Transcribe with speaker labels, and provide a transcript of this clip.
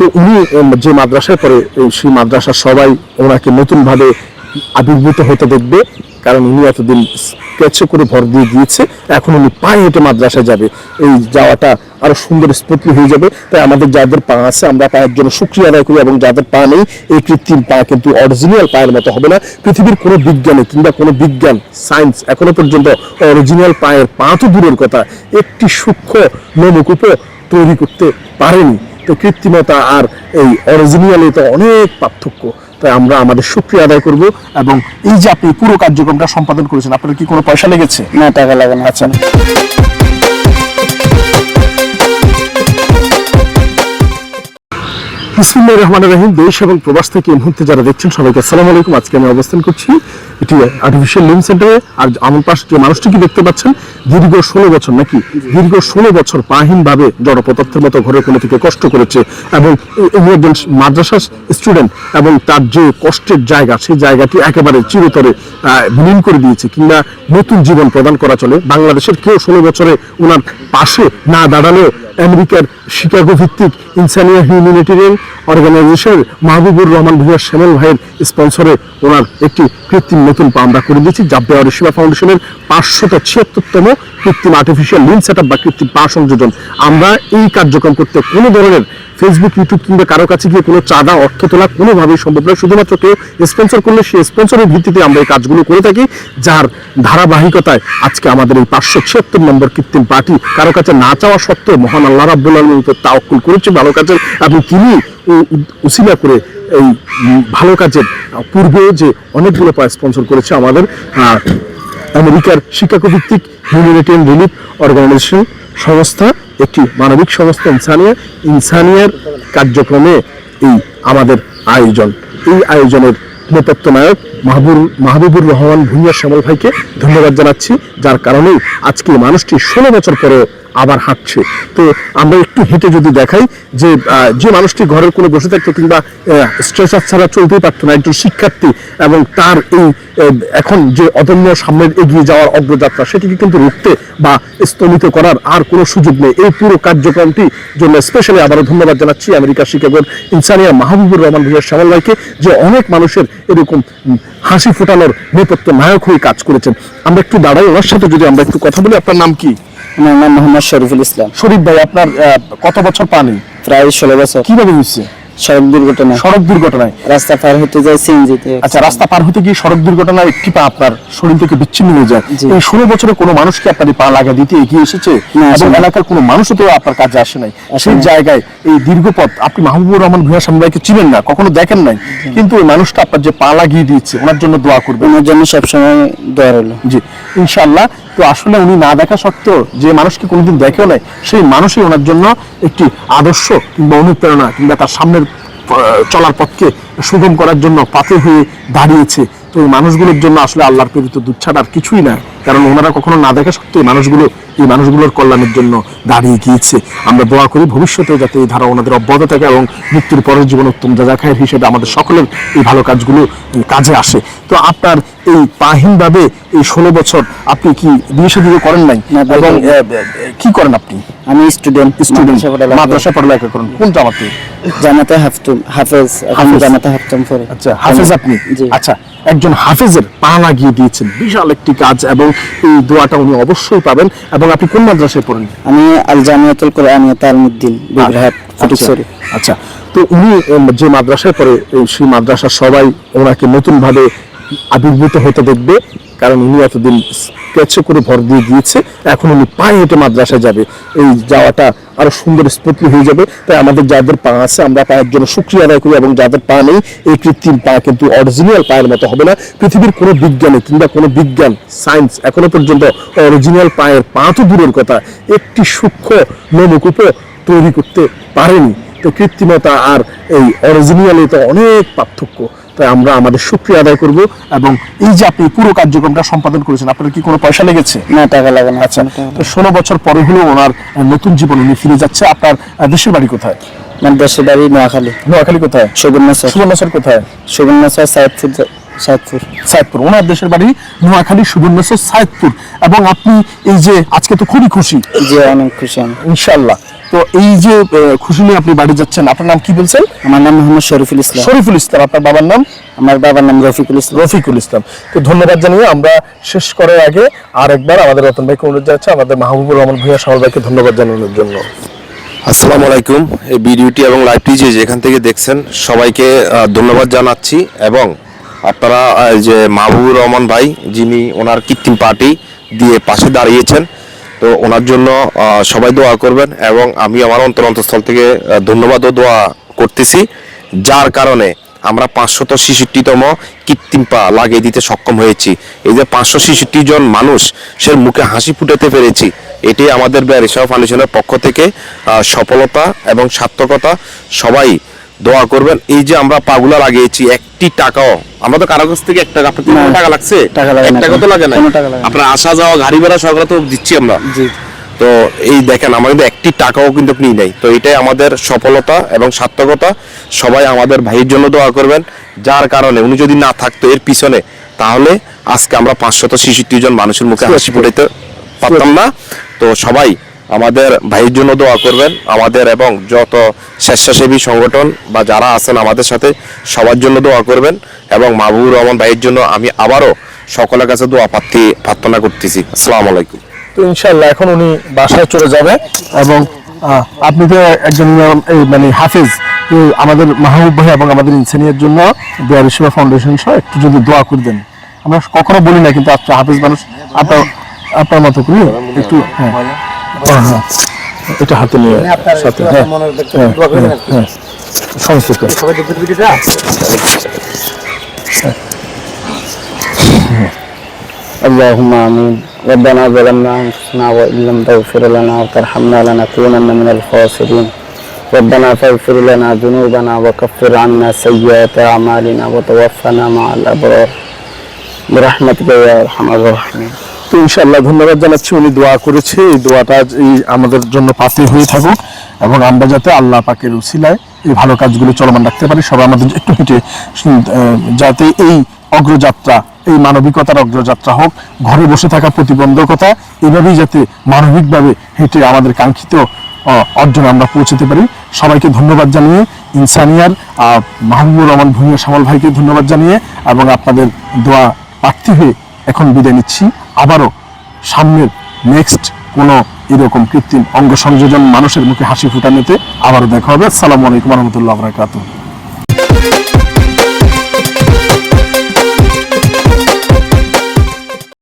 Speaker 1: তো উনি যে মাদ্রাসায় পড়ে সেই মাদ্রাসার সবাই ওনাকে নতুনভাবে আবির্ভূত হতে দেখবে, কারণ উনি এতদিন স্কেচে করে ভর দিয়ে দিয়েছে এখন উনি পায়ে হেঁটে মাদ্রাসায় যাবে। এই যাওয়াটা আরও সুন্দর স্মুথলি হয়ে যাবে। তাই আমাদের যাদের পা আছে, আমরা পায়ের জন্য সুক্রিয়া আদায় করি, এবং যাদের পা নেই, এই কৃত্রিম পা কিন্তু অরিজিনাল পায়ের মতো হবে না। পৃথিবীর কোনো বিজ্ঞানে কিংবা কোনো বিজ্ঞান সায়েন্স এখনও পর্যন্ত অরিজিনাল পায়ের পা তো দূরের কথা, একটি সূক্ষ্ম নমকুপও তৈরি করতে পারেনি। কৃত্রিমতা আর এই অরিজিনালিতে অনেক পার্থক্য। তাই আমরা আমাদের সুক্রিয়া আদায় করব এবং এই যে আপনি পুরো কার্যক্রমটা সম্পাদন করেছেন, আপনার কি কোনো পয়সা লেগেছে?
Speaker 2: না, টাকা লাগে না।
Speaker 1: আচ্ছা বিসমুল্লাহ রহমান রহিম। দেশ এবং প্রবাস থেকে এই মুহূর্তে যারা দেখছেন সবাইকে আসসালামু আলাইকুম। আজকে আমি অবস্থান করছি এটি আর্টিফিশিয়াল লিম সেন্টারে আর আমার পাশে যে মানুষটিকে দেখতে পাচ্ছেন? দীর্ঘ ষোলো বছর নাকি? দীর্ঘ ষোলো বছর পাহীন ভাবে জড় পদার্থের মতো ঘরের কোণে থেকে কষ্ট করেছে এবং উনি একজন মাদ্রাসার স্টুডেন্ট এবং তার যে কষ্টের জায়গা, সেই জায়গাটি একেবারে চিরতরে বিলীন করে দিয়েছে কিংবা নতুন জীবন প্রদান করা চলে। বাংলাদেশের কেউ ষোলো বছরে ওনার পাশে না দাঁড়ালেও আমেরিকার শিকাগো ভিত্তিক Insania humanitarian organization Mahbubur Rahman Bhuiyan Shyamal ভাইয়ের স্পন্সরে ওনার একটি কৃত্রিম নতুন পা আমরা করে দিয়েছি জাব্বে অরিসীমা ফাউন্ডেশনের পাঁচশত ছিয়াত্তরতম কৃত্রিম আর্টিফিশিয়াল লিন সেট বা কৃত্রিম পা সংযোজন। আমরা এই কার্যক্রম করতে কোনো ধরনের ফেসবুক ইউটিউব কিংবা কারও কাছে গিয়ে কোনো চাঁদা, অর্থ তোলা কোনোভাবেই সম্ভব নয়। শুধুমাত্র কেউ স্পন্সর করলে সেই স্পন্সরের ভিত্তিতে আমরা এই কাজগুলো করে থাকি, যার ধারাবাহিকতায় আজকে আমাদের এই পাঁচশো ছিয়াত্তর নম্বর কৃত্রিম পার্টি কারও কাছে না চাওয়া সত্ত্বেও মহান আল্লাহ রাব্বুল আলমীর তাওকুল করেছে ভালো কাজের, এবং তিনি উসিলা করে এই ভালো কাজের পূর্বে যে অনেকগুলো স্পন্সর করেছে আমাদের আমেরিকার শিকাগো ভিত্তিক হিউম্যানিটেরিয়ান রিলিফ অর্গানাইজেশন সংস্থা একটি মানবিক সংস্থা ইনসানিয়া, ইনসানিয়ার কার্যক্রমে এই আমাদের আয়োজন। এই আয়োজনের নেপথ্য নায়ক মাহবুর, মাহবুবুর রহমান ভুইয়া শ্যামল ভাইকে ধন্যবাদ জানাচ্ছি, যার কারণেই আজকে মানুষটি ষোলো বছর পরেও আবার হাঁটছে। তো আমরা একটু হেঁটে যদি দেখাই যে যে মানুষটি ঘরের কোনো বসে থাকতো কিংবা স্ট্রেচার ছাড়া চলতেই পারতো না, একজন শিক্ষার্থী এবং তার এই এখন যে অদম্য সামনের এগিয়ে যাওয়ার অগ্রযাত্রা, সেটিকে কিন্তু রুখতে বা স্থগিত করার আর কোনো সুযোগ নেই। এই পুরো কার্যক্রমটি জন্য স্পেশালি আবারও ধন্যবাদ জানাচ্ছি আমেরিকার শিকাগোর ইনসানিয়া মাহবুবুর রহমান ভুইয়া শ্যামল ভাইকে, যে অনেক মানুষের এরকম হাসি ফোটানোর নেপথ্য নায়ক হয়ে কাজ করেছেন। আমরা একটু দাঁড়াই, ওনার সাথে যদি আমরা একটু কথা বলি, আপনার নাম কি?
Speaker 2: আমার নাম মোহাম্মদ শরীফুল ইসলাম।
Speaker 1: শরীফ ভাই আপনার আহ, কত বছর পানি?
Speaker 2: প্রায় ষোলো বছর।
Speaker 1: কীভাবে হয়েছে?
Speaker 2: সড়ক দুর্ঘটনা।
Speaker 1: সড়ক দুর্ঘটনায়।
Speaker 2: রাস্তা পার হতে যায় সিএনজিতে।
Speaker 1: আচ্ছা রাস্তা পার হতে গিয়ে সড়ক দুর্ঘটনায় একটি পা আপনার শরীর থেকে বিচ্ছিন্ন হয়ে যায়? এই ষোলো বছরে কোনো মানুষকে আপনার পা লাগা দিতে এগিয়ে এসেছে? এবং এলাকার কোনো মানুষও তো আপনার কাজে আসে নাই। সেই। জায়গায় এই দীর্ঘ পথ আপনি মাহবুবুর রহমান ভূয়া সামলাইকে চিনেন না কখনো দেখেন নাই? কিন্তু ওই মানুষটা আপনার যে পা লাগিয়ে দিয়েছে ওনার জন্য দোয়া করবে
Speaker 2: ওনার জন্য সবসময় দোয়া রইল।
Speaker 1: জি ইনশাল্লাহ তো আসলে উনি না দেখা সত্ত্বেও যে মানুষকে কোনোদিন দেখেও নাই সেই মানুষই ওনার জন্য একটি আদর্শ কিংবা অনুপ্রেরণা কিংবা তার সামনের চলার পথকে সুগম করার জন্য পাতে হয়ে দাঁড়িয়েছে। তো এই মানুষগুলোর জন্য আসলে আল্লাহর প্রেরিত দুধ কিছুই না। কারণ ওনারা কখনো না দেখা সত্ত্বেও মানুষগুলো এই মানুষগুলোর কল্যাণের জন্য দাঁড়িয়ে গিয়েছে। আমরা দোয়া করি ভবিষ্যতে যাতে এই ধারা ওনাদের অব্যাহত থাকে এবং মৃত্যুর পরের জীবন উত্তম যা খায়ের হিসেবে আমাদের সকলের এই ভালো কাজগুলো কাজে আসে। তো আপনার এই পাহীনভাবে এই ষোলো বছর আপনি কি বিয়ে করেন নাই? এবং কি করেন আপনি?
Speaker 2: আমি স্টুডেন্ট
Speaker 1: স্টুডেন্ট মাদ্রাসা পড়ালেখা করেন। কোন জামাতে
Speaker 2: জামাতে হাফতুম হাফেজ
Speaker 1: হাফেজ।
Speaker 2: জামাতে হাফতুম পরে
Speaker 1: আচ্ছা হাফেজ আপনি?
Speaker 2: জি।
Speaker 1: আচ্ছা একজন হাফেজের পা লাগিয়ে দিয়েছেন। বিশাল একটি কাজ এবং এই দোয়াটা উনি অবশ্যই পাবেন। এবং আপনি কোন মাদ্রাসায় পড়েন?
Speaker 2: আমি আল জামিয়াতুল কোরআনিয়া তালমুদ্দিন বিগ্রহাট ফটিকছড়ি
Speaker 1: আচ্ছা। তো উনি যে মাদ্রাসায় পড়ে এই সেই মাদ্রাসা সবাই ওনাকে নতুন ভাবে আবির্ভূত হতে দেখবে। কারণ উনি এতদিন স্কেচে করে ভর দিয়ে দিয়েছে এখন উনি পায়ে হেঁটে মাদ্রাসায় যাবে। এই যাওয়াটা আরও সুন্দর স্মুথলি হয়ে যাবে। তাই আমাদের যাদের পা আছে, আমরা পায়ের জন্য সুক্রিয়া আদায় করি এবং যাদের পা নেই, এই কৃত্রিম পা কিন্তু অরিজিনাল পায়ের মতো হবে না। পৃথিবীর কোনো বিজ্ঞানে কিংবা কোনো বিজ্ঞান সায়েন্স এখনও পর্যন্ত অরিজিনাল পায়ের পা তো দূরের কথা। একটি সূক্ষ্ম নমকুপও তৈরি করতে পারেনি। তো কৃত্রিমতা আর এই অরিজিনালি তো অনেক পার্থক্য। তাই আমরা আমাদের সুক্রিয়া আদায় করব এবং এই যে আপনি পুরো কার্যক্রমটা সম্পাদন করেছেন আপনার কি কোনো পয়সা লেগেছে?
Speaker 2: না টাকা লাগে না।
Speaker 1: আচ্ছা তো ষোলো বছর পরে হলেও ওনার নতুন জীবন উনি ফিরে যাচ্ছে। আপনার দেশের বাড়ি কোথায়?
Speaker 2: আমার দেশের বাড়ি নোয়াখালী।
Speaker 1: নোয়াখালী কোথায়?
Speaker 2: সুবর্ণচর
Speaker 1: সুবর্ণচর কোথায়?
Speaker 2: সুবর্ণচর সাইদপুর জা- সাইদপুর।
Speaker 1: সাইদপুর। ওনার দেশের বাড়ি নোয়াখালী সুবর্ণচর সাইদপুর। এবং আপনি এই যে আজকে তো খুবই খুশি।
Speaker 2: জি অনেক খুশি আমি।
Speaker 1: ইনশাল্লাহ তো এই যে খুশি নিয়ে আপনি বাড়ি যাচ্ছেন আপনার নাম কি বলছেন?
Speaker 2: আমার নাম মোহাম্মদ শরীফুল ইসলাম।
Speaker 1: শরীফুল ইসলাম আপনার বাবার নাম?
Speaker 2: আমার বাবার নাম রফিকুল ইসলাম।
Speaker 1: রফিকুল ইসলাম। তো ধন্যবাদ জানিয়ে আমরা শেষ করার আগে আরেকবার আমাদের রতন ভাইকে অনুরোধ যাচ্ছে আমাদের মাহবুবুর রহমান ভূঁইয়া সামল ভাইকে ধন্যবাদ জানানোর জন্য।
Speaker 3: আসসালামু আলাইকুম। এই ভিডিওটি এবং লাইভটি যে যেখান থেকে দেখছেন সবাইকে ধন্যবাদ জানাচ্ছি এবং আপনারা যে মাহবুবুর রহমান ভাই যিনি ওনার কৃত্রিম পার্টি দিয়ে পাশে দাঁড়িয়েছেন তো ওনার জন্য সবাই দোয়া করবেন এবং আমি আমার অন্তর অন্তঃস্থল থেকে আহ, ধন্যবাদ ও দোয়া করতেছি যার কারণে আমরা পাঁচশত ছেষট্টিতম কৃত্রিম পা লাগিয়ে দিতে সক্ষম হয়েছি। এই যে পাঁচশো ছেষট্টি জন মানুষ সে মুখে হাসি ফুটাতে পেরেছি। এটি আমাদের ব্যারিসা ফাউন্ডেশনের পক্ষ থেকে সফলতা এবং সার্থকতা সবাই দোয়া করবেন। এই যে আমরা পাগুলা লাগিয়েছি একটি টাকাও। আমরা তো কারও কাছ থেকে এক টাকা আপনার
Speaker 2: না,
Speaker 3: টাকা লাগছে?
Speaker 2: টাকা
Speaker 3: এক তো লাগে না। আপনার আসা যাওয়া গাড়ি ভাড়া সকালে তো দিচ্ছি আমরা। তো এই দেখেন আমরা কিন্তু একটি টাকাও কিন্তু আপনি নাই। তো এটাই আমাদের সফলতা এবং সার্থকতা। সবাই আমাদের ভাইয়ের জন্য দোয়া করবেন। যার কারণে উনি যদি না থাকতো এর পিছনে তাহলে আজকে আমরা পাঁচশত ছেষট্টি জন মানুষের মুখে হাসি ফুটাইতে পারতাম না। তো সবাই আমাদের ভাইয়ের জন্য দোয়া করবেন। আমাদের এবং যত স্বেচ্ছাসেবী সংগঠন বা যারা আছেন আমাদের সাথে, সবার জন্য দোয়া করবেন এবং মাহবুবুর রহমান ভাইয়ের জন্য আমি আবারও সকলের কাছে দোয়া প্রার্থী, প্রার্থনা করতেছি। আসসালামু আলাইকুম।
Speaker 1: তো ইনশাল্লাহ এখন উনি বাসায় চলে যাবে এবং আপনি তো একজন মানে হাফিজ। আমাদের মাহবুব ভাই এবং আমাদের ইনসানিয়ার জন্য দেয়ার সেবা ফাউন্ডেশন সহ একটু যদি দোয়া করে দেন। আমরা কখনো বলি না, কিন্তু আপনার হাফিজ মানুষ, আপনার আপনার মতো করি একটু হ্যাঁ। এটা হাতে নিয়ে সাথে হ্যাঁ হ্যাঁ, হ্যাঁ, হ্যাঁ। সংস্কৃত
Speaker 2: اللهم امين ربنا ظلمنا انفسنا وان لم تغفر لنا وترحمنا لنكونن من الخاسرين ربنا فاغفر لنا ذنوبنا وكفر عنا سيئات اعمالنا وتوفنا مع الابرار برحمتك يا ارحم الراحمين
Speaker 1: তো ইনশাল্লাহ ধন্যবাদ জানাচ্ছি, উনি দোয়া করেছে। এই দোয়াটা আমাদের জন্য পাতে হয়ে থাকুক এবং আমরা যাতে আল্লাহ পাকের উসিলায় এই ভালো কাজগুলো চলমান রাখতে পারি। সবাই আমাদের একটু হেঁটে যাতে এই অগ্রযাত্রা, এই মানবিকতার অগ্রযাত্রা হোক, ঘরে বসে থাকা প্রতিবন্ধকতা, এভাবেই যাতে মানবিকভাবে হেঁটে আমাদের কাঙ্ক্ষিত অর্জন আমরা পৌঁছতে পারি। সবাইকে ধন্যবাদ জানিয়ে, ইনসানিয়ার মাহবুবুর রহমান ভূঁইয়া সামাল ভাইকে ধন্যবাদ জানিয়ে এবং আপনাদের দোয়া প্রার্থী হয়ে এখন বিদায় নিচ্ছি। আবারও সামনের নেক্সট কোনো এরকম কৃত্রিম অঙ্গ সংযোজন মানুষের মুখে হাসি ফুটানোতে আবারও দেখা হবে। আসসালামু আলাইকুম রহমতুল্লাহ বরাকাতুহ।